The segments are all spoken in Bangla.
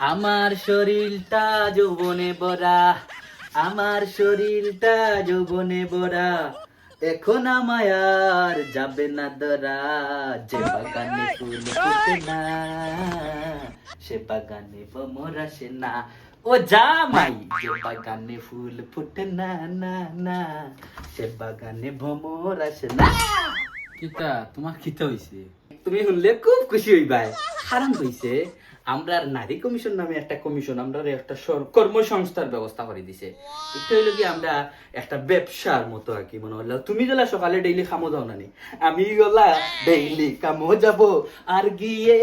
আমার শরীরটা যৌবনে ভরা। আমার শরীরটা যৌবনে ভরা। এখন আমায় আর যাবে না ধরা। যে বাগানে ফুল ফুটে না সে বাগানে ভমর আসে না। ও জামাই যে বাগানে ফুল ফুটে না না না সে বাগানে ভমর আসে না। কিতা তোমার কিতা হইছে? তুমি শুনলে খুব খুশি হইবাই। কারণ হইছে আমরা নারী কমিশন নামে একটা কমিশন আমরা একটা কর্মসংস্থার ব্যবস্থা করে দিছে। এটা হইল কি আমরা একটা ব্যবসার মতো আর কি মনে হলো তুমি গেলা সকালে ডেইলি খামো যাও নানি। আমি গলা ডেইলি কামো যাব আর গিয়ে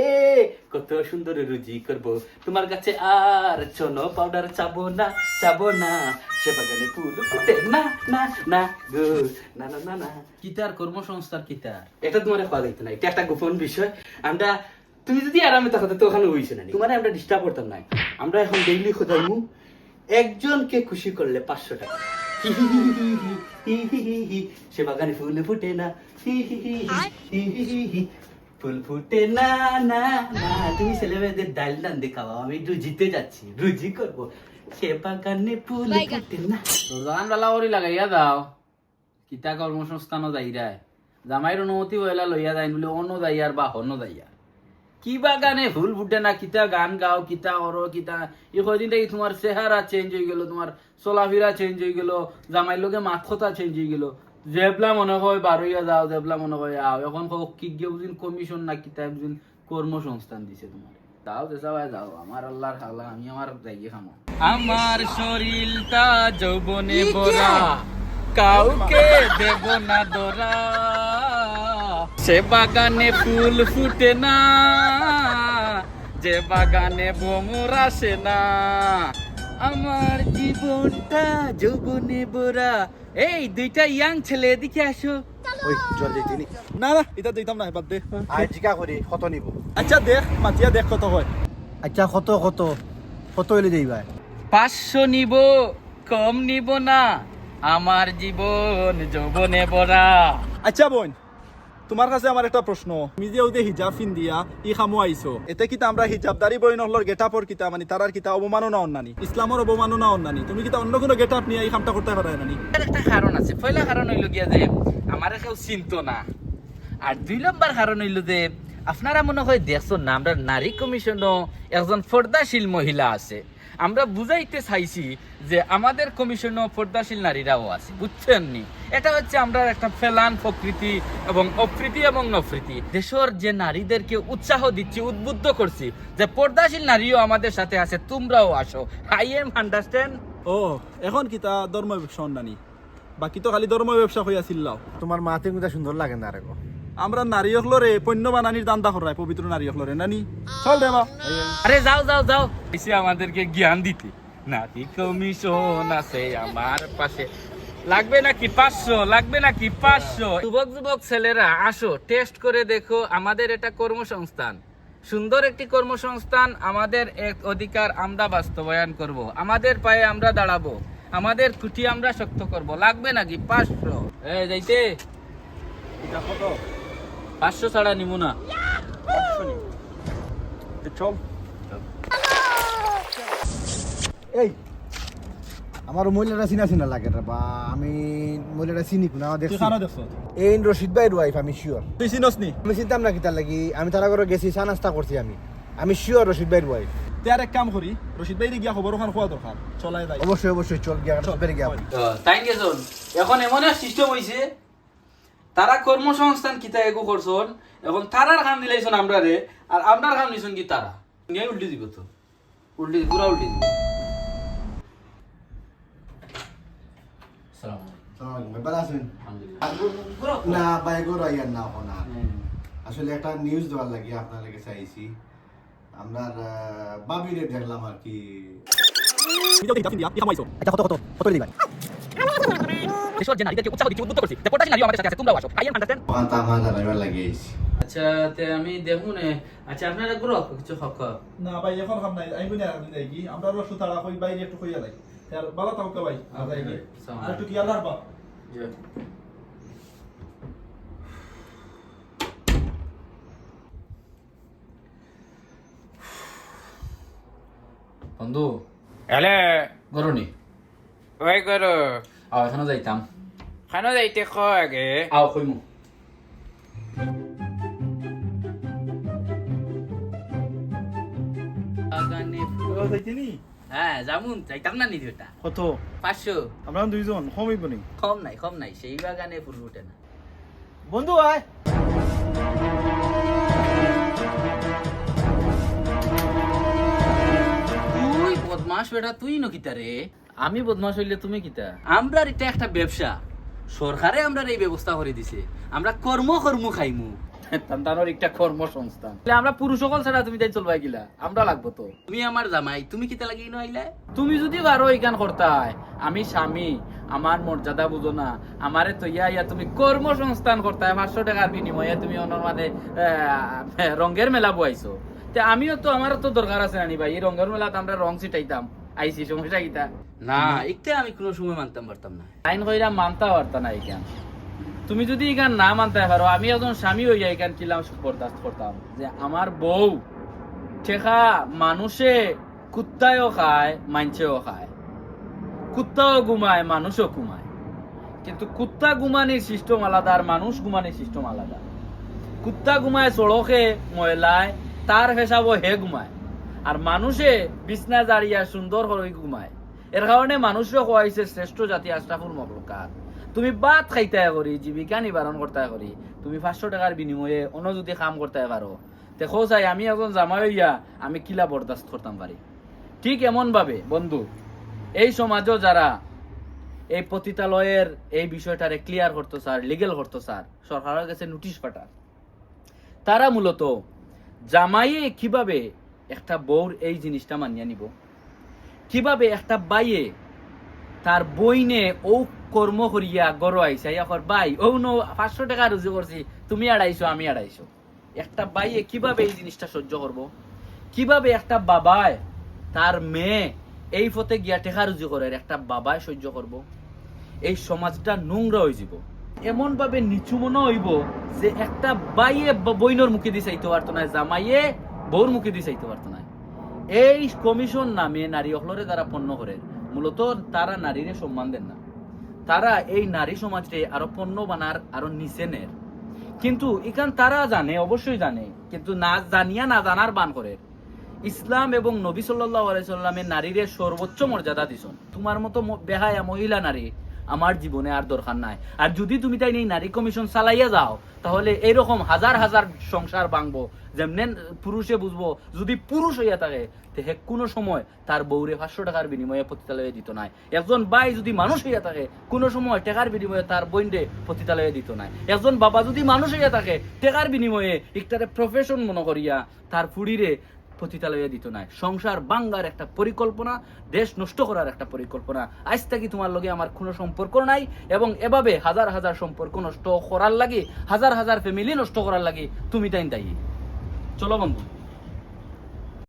কত সুন্দর রুজি করব। তোমার কাছে আর চনো পাউডার চাবো না চাবো না। সে বাগানে ফুল ফুটে না না না গো না না না না। কিতার কর্মসংস্থার কিতার এটা তোমার খাওয়া যাইতো না এটা একটা গোপন বিষয়। আমরা তুমি যদি আরামে থাকো তো ওখানে হইছে না তোমার আমরা ডিস্টার্ব করতাম না আমরা এখন ডেইলি খোঁজাইব একজনকে খুশি করলে পাঁচশো টাকা সে বাগানে ফুল ফুটে না ফুল ফুটে না না না তুমি ডাল ডান দেখাও আমি জিতে যাচ্ছি রুজি করব সে বাগানে ফুল ফুটে না দোকান বেলা ওরি লাগাইয়া দাও কিতা কর্মসংস্থানও যাই রায় জামাইর অনুমতি বইলা লইয়া যায় বলে অন্য যাই আর বা হন্য যাইয়া কি বাগানে ভুল ফুটে না কিতা গান গাও কিতা অর কিতা এই কয়দিন থেকে তোমার চেহারা চেঞ্জ হয়ে গেল তোমার চলাফেরা চেঞ্জ হয়ে গেল জামাইর লগে মাত কথা চেঞ্জ হয়ে গেল। জেবলা মনে হয় বারইয়া যাও জেবলা মনে হয় আও। এখন কি গিয়ে বুঝিন কমিশন না কিতা বুঝিন কর্মসংস্থান দিছে তোমার যাও যে সবাই যাও। আমার আল্লাহর খালা আমি আমার যাইয়ে খামো। আমার শরীরটা যৌবনে ভরা কাউকে দেব না দরা সে বাগানে ফুল ফুটে না যে বাগানে ভ্রমর আসে না। আমার জীবনটা যৌবনে ভরা এই দুইটা ইয়াং ছেলে এদিকে আসো। ওই জল দিতে নি। না না এটা দিতাম না বাদ দে। আজ জিকা করি কত নিব। আচ্ছা দেখ মাতিয়া দেখ কত হয়। আচ্ছা কত কত কত হইলে যাইবা পাঁচশো নিব কম নিব না। আমার জীবন যৌবনে ভরা আচ্ছা বোন। তোমার কাছে আমার একটা প্রশ্ন। তুমি যে ওদের হিজাব দিয়া ই খামো আইছো। এতে কিতা আমরা হিজাবদারি বই নহলর গেট আপর কিতা মানে তারার কিতা অবমাননা অন্যানি ইসলামের অবমাননা অন্যানি তুমি কিতা অন্য কোনো গেট আপ নিয়ে এই কামটা করতে পারে নানি? একটা কারণ আছে। পয়লা কারণ হইল গিয়া যে, আমার কেউ চিন্ত না। আর দুই নম্বর কারণ হইল যে আপনারা মনে হয় দেখছ না আমরা নারী কমিশনও একজন পর্দাশীল মহিলা আছে। আমরা বুঝাইতে চাইছি যে আমাদের কমিশনও পর্দাশীল নারীরাও আছে বুঝছেন নি? এটা হচ্ছে আমরা একটা ফেলান প্রকৃতি এবং অপ্রীতি এবং নফৃতি দেশের যে নারীদেরকে উৎসাহ দিচ্ছি উদ্বুদ্ধ করছি যে পর্দাশীল নারীও আমাদের সাথে আছে তোমরাও আসো। আই এম আন্ডারস্ট্যান্ড ও এখন কি তা ধর্ম ব্যবসা অন্যানি বাকি তো খালি ধর্ম ব্যবসা হইয়াছিল তোমার মাতে কিন্তু সুন্দর লাগে না রে গো। আমরা নারী হলরে পণ্য বানানির দান্দা করাই পবিত্র নারী হলরে নানি? চল রে বা আরে যাও যাও যাও। এসে আমাদেরকে জ্ঞান দিতে। নাতি কমিশন আছে আমার পাশে। লাগবে নাকি পাঁচশো? লাগবে নাকি পাঁচশো? যুবক যুবক ছেলেরা আসো টেস্ট করে দেখো আমাদের এটা কর্মসংস্থান। সুন্দর একটি কর্মসংস্থান আমাদের এক অধিকার আমরা বাস্তবায়ন করব। আমাদের পায়ে আমরা দাঁড়াবো। আমাদের কুটি আমরা শক্ত করব। লাগবে নাকি পাঁচশো? এ যাইতে। পাঁচশো ছাড়া নিব না। চল। এই আমার মহিলাটা চিনা চিনা লাগে রে বা আমি মহিলাটা চিনি না দেখছি। এই রশিদ ভাইয়ের ওয়াইফ আমি শিওর তুই চিনস নি? আমি চিন্তাম না কি তার লাগি আমি তারা করে গেছি চা নাস্তা করছি আমি। আমি শিওর রশিদ ভাইয়ের ওয়াইফ তুই আর এক কাম করি রশিদ ভাই গিয়া খবর ওখান খোয়া দরকার। চলাই যাই। অবশ্যই অবশ্যই চল গিয়া রশিদ ভাইয়ের গিয়া। তাই গেছন এখন এমন এক সিস্টেম হইছে তারা কর্মসংস্থান কিতা এগো করছন এখন তারার কাম দিলাইছন আমরা রে আর আমরার কাম নিছন কি তারা? নিয়ে উল্টি দিব তো। উল্টি পুরা উল্টি দিব। ভালো না বাইগো রাইয়ার না। হুম। আসলে একটা নিউজ দেওয়ার লাগি আপনার চাইছি। আপনার আহ, বাবিরে দেখলাম আর কি। আচ্ছা কত কত কত দিবা। দেশের যে নারীদেরকে উৎসাহ দিচ্ছি উদ্বুদ্ধ করছি যে পর্দাশীল নারীও আমাদের সাথে আছে তোমরাও আসো। আই এম আন্ডারস্ট্যান্ড আচ্ছা তে আমি দেখুন আচ্ছা আপনারা গ্রহ কিছু হক না ভাই এখন খাম নাই। আইবি না আমি কি। আমরা রসু তাড়া কই বাইরে একটু কইয়া যাই। আর ভালো থাকো ভাই আর যাই একটু কি আল্লাহর বা বন্ধু হ্যালো। গরনি ওই করো আও এখানে যাইতাম। খানো যাইতে খ আগে আও কইমু। হ্যাঁ জামুন চাইতাম না নিদি ওটা কত? পাঁচশো। আমরা দুইজন কমিব নি? কম নাই কম নাই। সেই বাগানে ফুল ফুটে না। বন্ধু আয়। তুই বদমাস বেটা তুই নকিতা রে? আমি বদমাশ হইলে তুমি কিতা? আমরা এটা একটা ব্যবসা। সরকারে আমরা এই ব্যবস্থা করে দিছে। আমরা কর্ম কর্ম খাইমু। তান্তানোর একটা কর্মসংস্থান। তাহলে আমরা পুরুষ সকল ছাড়া তুমি তাই চলবাই গিলা? আমরা লাগবো তো। তুমি আমার জামাই তুমি কিতা লাগি নইলে তুমি যদি পারো এইখান করতাই আমি স্বামী আমার মর্যাদা বুঝো না। আমারে তো ইয়া ইয়া তুমি কর্মসংস্থান করতাই পাঁচশো টাকার বিনিময়ে তুমি অনর মাঝে আহ, রঙের মেলা বইছো তে আমিও তো আমারও তো দরকার আছে নানি ভাই এই রঙের মেলাতে আমরা রং ছিটাইতাম। সমস্যা কিতা না এটা আমি কোনো সময় মানতাম পারতাম না। আইন কইরা মানতা পারতা না এইখান। তুমি যদি এখান না মানতে পারো আমি একজন স্বামী হইয়া কিলাম বরদাস্ত করতাম। যে আমার বউ ঠেকা মানুষে কুত্তায়ও খায় মানছেও খায়। কুত্তাও ঘুমায় মানুষও ঘুমায়। কিন্তু কুত্তা ঘুমানির সিস্টেম আলাদা আর মানুষ ঘুমানির সিস্টেম আলাদা। কুত্তা ঘুমায় সড়কে ময়লায় তার হেসাবো হে ঘুমায়। আর মানুষে বিছনা জারিয়া সুন্দর করে ঘুমায়। এর কারণে মানুষও খোয়াইছে শ্রেষ্ঠ জাতি আশরাফুল মখলুকাত। তুমি বাদ খাইতে করি জীবিকা নিবারণ করতে করি তুমি পাঁচশো টাকার বিনিময়ে অন্য যদি কাম করতে পারো দেখো চাই, আমি এখন জামাই হইয়া আমি কিলা বরদাস্ত করতাম পারি ঠিক এমন ভাবে, বন্ধু, এই সমাজও যারা এই পতিতালয়ের এই বিষয়টারে ক্লিয়ার করতো স্যার লিগেল করতো স্যার সরকারের কাছে নোটিশ পাঠার তারা মূলত জামাইয়ে কীভাবে একটা বউর এই জিনিসটা মানিয়ে নিব। কীভাবে একটা বাইয়ে তার বইনে ও কর্ম করিয়া গড় আইসা ইয়াকর বাই ও নো, পাঁচশো টাকা রুজু করছি, তুমি আড়াইশো, আমি আড়াইশো। একটা বাইয়ে কীভাবে এই জিনিসটা সহ্য করব? কীভাবে একটা বাবায় তার মেয়ে এই পথে গিয়া টেকা রুজু করে একটা বাবায় সহ্য করব? এই সমাজটা নোংরা হয়ে যাব। এমন ভাবে নিচু মনে হইব যে একটা বাইয়ে বইনর মুখে দিয়ে চাইতে পারতো না জামাইয়ে বউর মুখে দিয়ে চাইতে পারতো না। এই কমিশন নামে নারী অহলরে যারা পণ্য করে। মূলত তারা নারীরে সম্মান দেন না। তারা এই নারী সমাজে আরও পণ্য বানার, আরও নিচে নের কিন্তু এখান তারা জানে, অবশ্যই জানে, কিন্তু না জানিয়া না জানার বান করে। ইসলাম এবং নবী সাল্লাহ আলাইসাল্লামের নারীরে সর্বোচ্চ মর্যাদা দিছন। তোমার মতো বেহায়া মহিলা নারী আমার জীবনে আর দরকার নাই। আর যদি তুমি তাই এই নারী কমিশন চালাইয়া যাও, তাহলে এরকম হাজার হাজার সংসার ভাঙবো, যেমনে পুরুষে বুঝব, যদি পুরুষ হইয়া থাকে হে কোনো সময় তার বউরে পাঁচশো টাকার বিনিময়ে পতিতালয়ে দিত নাই। একজন বাই যদি মানুষ হইয়া থাকে, কোনো সময় টাকার বিনিময়ে তার বইনরে পতিতালয়ে দিত নাই। একজন বাবা যদি মানুষ হইয়া থাকে, টাকার বিনিময়ে একটারে প্রফেশন মনে করিয়া তার ফুড়িরে পতিতালয়ে দিত নাই। সংসার বাঙ্গার একটা পরিকল্পনা, দেশ নষ্ট করার একটা পরিকল্পনা। আজ থেকে তোমার লগে আমার কোনো সম্পর্ক নাই এবং এভাবে হাজার হাজার সম্পর্ক নষ্ট করার লাগে, হাজার হাজার ফ্যামিলি নষ্ট করার লাগে, তুমি তাই দায়ী। চলো বন্ধু।